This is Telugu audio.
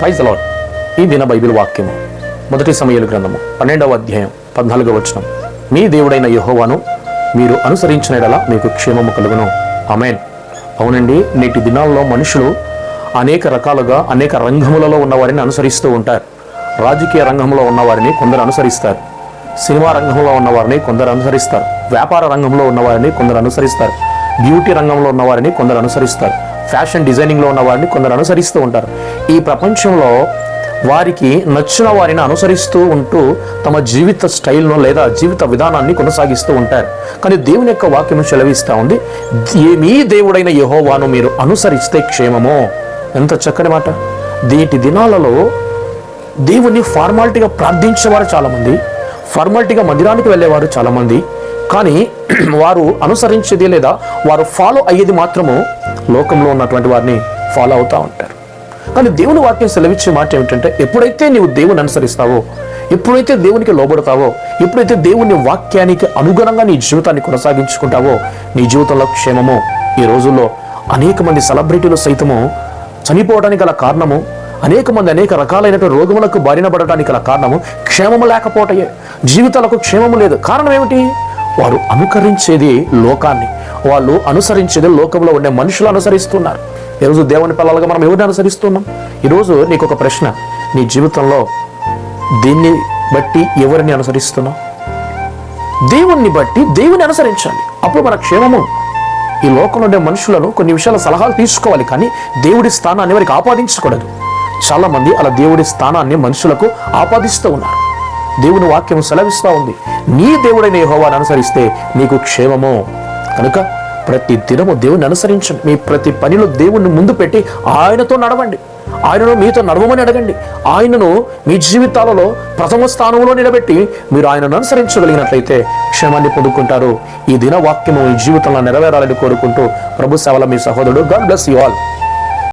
ప్రైజ్ అలాట్ ఈ దిన బైబిల్ వాక్యము. మొదటి సమయాలు గ్రంథము. పన్నెండవ అధ్యాయం పద్నాలుగవ వచనం. మీ దేవుడైన యహోవాను మీరు అనుసరించిన మీకు క్షేమము కలుగును. అమెన్ అవునండి నేటి దినాల్లో మనుషులు అనేక రకాలుగా అనేక రంగములలో ఉన్నవారిని అనుసరిస్తూ ఉంటారు. రాజకీయ రంగంలో ఉన్నవారిని కొందరు అనుసరిస్తారు. సినిమా రంగంలో ఉన్నవారిని కొందరు అనుసరిస్తారు. వ్యాపార రంగంలో ఉన్నవారిని కొందరు అనుసరిస్తారు. బ్యూటీ రంగంలో ఉన్నవారిని కొందరు అనుసరిస్తారు. ఫ్యాషన్ డిజైనింగ్లో ఉన్న వారిని కొందరు అనుసరిస్తూ ఉంటారు. ఈ ప్రపంచంలో వారికి నచ్చిన వారిని అనుసరిస్తూ ఉంటూ తమ జీవిత స్టైల్ను లేదా జీవిత విధానాన్ని కొనసాగిస్తూ ఉంటారు. కానీ దేవుని యొక్క వాక్యం సెలవిస్తూ ఉంది ఏమీ మీ దేవుడైన యహోవాను మీరు అనుసరిస్తే క్షేమము? ఎంత చక్కని మాట. దీటి దినాలలో దేవుణ్ణి ఫార్మాలిటీగా ప్రార్థించేవారు చాలామంది ఫార్మాలిటీగా మందిరానికి వెళ్ళేవారు చాలామంది కానీ వారు అనుసరించేది లేదా వారు ఫాలో అయ్యేది మాత్రము లోకంలో ఉన్నటువంటి వారిని ఫాలో అవుతూ ఉంటారు. కానీ దేవుని వాక్యం సెలవిచ్చే మాట ఏమిటంటే ఎప్పుడైతే నీవు దేవుని అనుసరిస్తావో ఎప్పుడైతే దేవునికి లోబడతావో ఎప్పుడైతే దేవుని వాక్యానికి అనుగుణంగా నీ జీవితాన్ని కొనసాగించుకుంటావో నీ జీవితంలో క్షేమము ఈ రోజుల్లో అనేక మంది సెలబ్రిటీలు సైతము చనిపోవడానికి గల కారణము అనేక మంది అనేక రకాలైనటువంటి రోగములకు బారిన పడటానికి గల కారణము క్షేమము లేకపోవటయే జీవితాలకు క్షేమము లేదు. కారణం ఏమిటి? వారు అనుకరించేది లోకాన్ని. వాళ్ళు అనుసరించేది లోకంలో ఉండే మనుషులు అనుసరిస్తున్నారు. ఈరోజు దేవుని పిల్లలుగా మనం ఎవరిని అనుసరిస్తున్నాం? ఈరోజు నీకు ఒక ప్రశ్న. నీ జీవితంలో దీన్ని బట్టి ఎవరిని అనుసరిస్తున్నావు? దేవుణ్ణి బట్టి దేవుని అనుసరించాలి. అప్పుడు మన క్షేమము. ఈ లోకంలో ఉండే మనుషులను కొన్ని విషయాల సలహాలు తీసుకోవాలి కానీ దేవుడి స్థానాన్ని వారికి ఆపాదించకూడదు. చాలా మంది అలా దేవుడి స్థానాన్ని మనుషులకు ఆపాదిస్తూ ఉన్నారు. దేవుని వాక్యం సెలవిస్తూ ఉంది. నీ దేవుడైన యహోవాను అనుసరిస్తే నీకు క్షేమము. కనుక ప్రతి దినము దేవుని అనుసరించండి. మీ ప్రతి పనిలో దేవుణ్ణి ముందు పెట్టి ఆయనతో నడవండి. ఆయనను మీతో నడవమని అడగండి. ఆయనను మీ జీవితాలలో ప్రథమ స్థానంలో నిలబెట్టి మీరు ఆయనను అనుసరించగలిగినట్లయితే క్షేమాన్ని పొందుకుంటారు. ఈ దిన వాక్యము మీ జీవితంలో నెరవేరాలని కోరుకుంటూ ప్రభు సేవల మీ సహోదరుడు గాడ్ బ్లెస్ యు ఆల్.